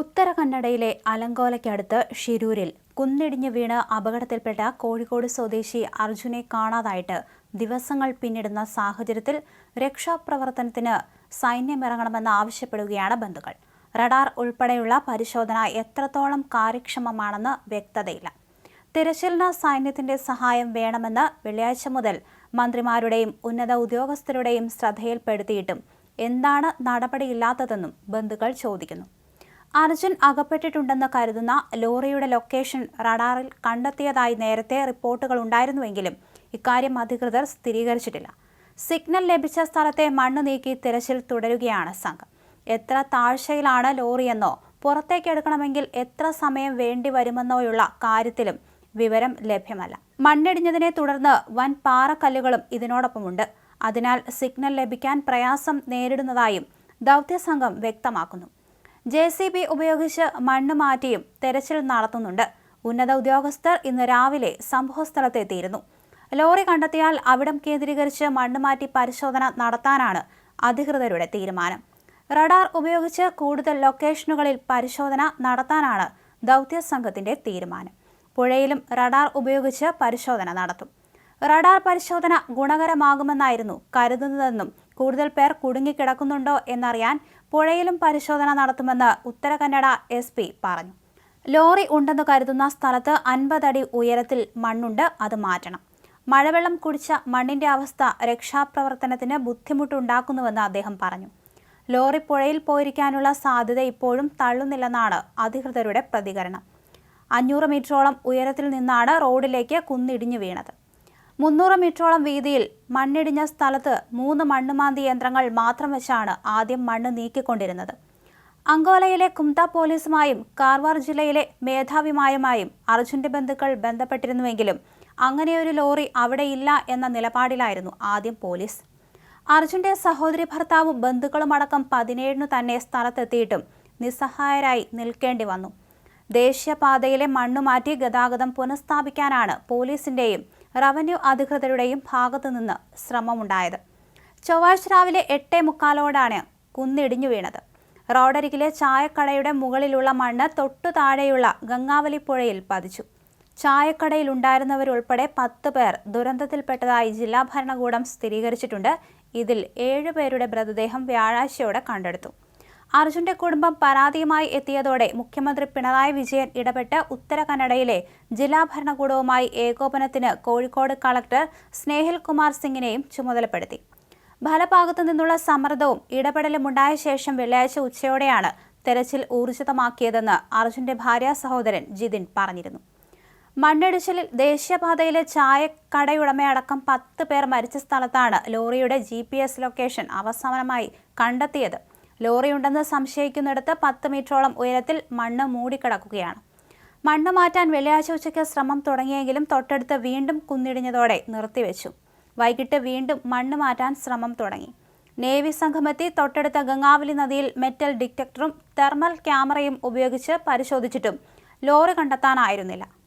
ഉത്തര കന്നഡയിലെ അലങ്കോലയ്ക്കടുത്ത് ഷിരൂരിൽ കുന്നിടിഞ്ഞ് വീണ് അപകടത്തിൽപ്പെട്ട കോഴിക്കോട് സ്വദേശി അർജുനെ കാണാതായിട്ട് ദിവസങ്ങൾ പിന്നിടുന്ന സാഹചര്യത്തിൽ രക്ഷാപ്രവർത്തനത്തിന് സൈന്യമിറങ്ങണമെന്ന് ആവശ്യപ്പെടുകയാണ് ബന്ധുക്കൾ. റഡാർ ഉൾപ്പെടെയുള്ള പരിശോധന എത്രത്തോളം കാര്യക്ഷമമാണെന്ന് വ്യക്തതയില്ല. തിരച്ചിലിന് സൈന്യത്തിന്റെ സഹായം വേണമെന്ന് വെള്ളിയാഴ്ച മുതൽ മന്ത്രിമാരുടെയും ഉന്നത ഉദ്യോഗസ്ഥരുടെയും ശ്രദ്ധയിൽപ്പെടുത്തിയിട്ടും എന്താണ് നടപടിയില്ലാത്തതെന്നും ബന്ധുക്കൾ ചോദിക്കുന്നു. അർജുൻ അകപ്പെട്ടിട്ടുണ്ടെന്ന് കരുതുന്ന ലോറിയുടെ ലൊക്കേഷൻ റഡാറിൽ കണ്ടെത്തിയതായി നേരത്തെ റിപ്പോർട്ടുകൾ ഉണ്ടായിരുന്നുവെങ്കിലും ഇക്കാര്യം അധികൃതർ സ്ഥിരീകരിച്ചിട്ടില്ല. സിഗ്നൽ ലഭിച്ച സ്ഥലത്തെ മണ്ണ് നീക്കി തിരച്ചിൽ തുടരുകയാണ് സംഘം. എത്ര താഴ്ചയിലാണ് ലോറിയെന്നോ പുറത്തേക്കെടുക്കണമെങ്കിൽ എത്ര സമയം വേണ്ടി വരുമെന്നോയുള്ള കാര്യത്തിലും വിവരം ലഭ്യമല്ല. മണ്ണിടിഞ്ഞതിനെ തുടർന്ന് വൻ പാറക്കല്ലുകളും ഇതിനോടൊപ്പമുണ്ട്. അതിനാൽ സിഗ്നൽ ലഭിക്കാൻ പ്രയാസം നേരിടുന്നതായും ദൗത്യസംഘം വ്യക്തമാക്കുന്നു. ജെ സി ബി ഉപയോഗിച്ച് മണ്ണ് മാറ്റിയും തെരച്ചിൽ നടത്തുന്നുണ്ട്. ഉന്നത ഉദ്യോഗസ്ഥർ ഇന്ന് രാവിലെ സംഭവസ്ഥലത്തെത്തിയിരുന്നു. ലോറി കണ്ടെത്തിയാൽ അവിടം കേന്ദ്രീകരിച്ച് മണ്ണ് മാറ്റി പരിശോധന നടത്താനാണ് അധികൃതരുടെ തീരുമാനം. റഡാർ ഉപയോഗിച്ച് കൂടുതൽ ലൊക്കേഷനുകളിൽ പരിശോധന നടത്താനാണ് ദൗത്യ സംഘത്തിന്റെ തീരുമാനം. പുഴയിലും റഡാർ ഉപയോഗിച്ച് പരിശോധന നടത്തും. റഡാർ പരിശോധന ഗുണകരമാകുമെന്നായിരുന്നു കരുതുന്നതെന്നും കൂടുതൽ പേർ കുടുങ്ങിക്കിടക്കുന്നുണ്ടോ എന്നറിയാൻ പുഴയിലും പരിശോധന നടത്തുമെന്ന് ഉത്തര കന്നഡ എസ് പി പറഞ്ഞു. ലോറി ഉണ്ടെന്ന് കരുതുന്ന സ്ഥലത്ത് അൻപതടി ഉയരത്തിൽ മണ്ണുണ്ട് അത് മാറ്റണം. മഴവെള്ളം കുടിച്ച മണ്ണിന്റെ അവസ്ഥ രക്ഷാപ്രവർത്തനത്തിന് ബുദ്ധിമുട്ടുണ്ടാക്കുന്നുവെന്ന് അദ്ദേഹം പറഞ്ഞു. ലോറി പുഴയിൽ പോയിരിക്കാനുള്ള സാധ്യത ഇപ്പോഴും തള്ളുന്നില്ലെന്നാണ് അധികൃതരുടെ പ്രതികരണം. അഞ്ഞൂറ് മീറ്ററോളം ഉയരത്തിൽ നിന്നാണ് റോഡിലേക്ക് കുന്നിടിഞ്ഞു വീണത്. മുന്നൂറ് മീറ്ററോളം വീതിയിൽ മണ്ണിടിഞ്ഞ സ്ഥലത്ത് മൂന്ന് മണ്ണുമാന്തി യന്ത്രങ്ങൾ മാത്രം വെച്ചാണ് ആദ്യം മണ്ണ് നീക്കിക്കൊണ്ടിരുന്നത്. അങ്കോലയിലെ കുംത പോലീസുമായും കാർവാർ ജില്ലയിലെ മേധാവിമായുമായും അർജുന്റെ ബന്ധുക്കൾ ബന്ധപ്പെട്ടിരുന്നുവെങ്കിലും അങ്ങനെയൊരു ലോറി അവിടെയില്ല എന്ന നിലപാടിലായിരുന്നു ആദ്യം പോലീസ്. അർജുന്റെ സഹോദരി ഭർത്താവും ബന്ധുക്കളുമടക്കം പതിനേഴിനു തന്നെ സ്ഥലത്തെത്തിയിട്ടും നിസ്സഹായരായി നിൽക്കേണ്ടി വന്നു. ദേശീയപാതയിലെ മണ്ണുമാറ്റി ഗതാഗതം പുനഃസ്ഥാപിക്കാനാണ് പോലീസിന്റെയും റവന്യൂ അധികൃതരുടെയും ഭാഗത്തുനിന്ന് ശ്രമമുണ്ടായത്. ചൊവ്വാഴ്ച രാവിലെ എട്ടേ മുക്കാലോടാണ് കുന്നിടിഞ്ഞു വീണത്. റോഡരികിലെ ചായക്കടയുടെ മുകളിലുള്ള മണ്ണ് തൊട്ടു താഴെയുള്ള ഗംഗാവലി പുഴയിൽ പതിച്ചു. ചായക്കടയിൽ ഉണ്ടായിരുന്നവരുൾപ്പെടെ പത്ത് പേർ ദുരന്തത്തിൽപ്പെട്ടതായി ജില്ലാ ഭരണകൂടം സ്ഥിരീകരിച്ചിട്ടുണ്ട്. ഇതിൽ ഏഴുപേരുടെ മൃതദേഹം വ്യാഴാഴ്ചയോടെ കണ്ടെടുത്തു. അർജുന്റെ കുടുംബം പരാതിയുമായി എത്തിയതോടെ മുഖ്യമന്ത്രി പിണറായി വിജയൻ ഇടപെട്ട് ഉത്തര കന്നഡയിലെ ജില്ലാ ഭരണകൂടവുമായി ഏകോപനത്തിന് കോഴിക്കോട് കളക്ടർ സ്നേഹിൽ കുമാർ സിംഗിനെയും ചുമതലപ്പെടുത്തി. ഫലഭാഗത്തു നിന്നുള്ള സമ്മർദ്ദവും ഇടപെടലും ഉണ്ടായ ശേഷം വെള്ളിയാഴ്ച ഉച്ചയോടെയാണ് തെരച്ചിൽ ഊർജിതമാക്കിയതെന്ന് അർജുന്റെ ഭാര്യ സഹോദരൻ ജിതിൻ പറഞ്ഞിരുന്നു. മണ്ണിടിച്ചിലിൽ ദേശീയപാതയിലെ ചായക്കടയുടമയടക്കം പത്ത് പേർ മരിച്ച സ്ഥലത്താണ് ലോറിയുടെ ജി ലൊക്കേഷൻ അവസാനമായി കണ്ടെത്തിയത്. ലോറിയുണ്ടെന്ന് സംശയിക്കുന്നിടത്ത് പത്ത് മീറ്ററോളം ഉയരത്തിൽ മണ്ണ് മൂടിക്കിടക്കുകയാണ്. മണ്ണ് മാറ്റാൻ വെള്ളിയാഴ്ച ഉച്ചയ്ക്ക് ശ്രമം തുടങ്ങിയെങ്കിലും തൊട്ടടുത്ത് വീണ്ടും കുന്നിടിഞ്ഞതോടെ നിർത്തിവെച്ചു. വൈകിട്ട് വീണ്ടും മണ്ണ് മാറ്റാൻ ശ്രമം തുടങ്ങി. നേവി സംഘമെത്തി തൊട്ടടുത്ത ഗംഗാവലി നദിയിൽ മെറ്റൽ ഡിറ്റക്ടറും തെർമൽ ക്യാമറയും ഉപയോഗിച്ച് പരിശോധിച്ചിട്ടും ലോറി കണ്ടെത്താനായിരുന്നില്ല.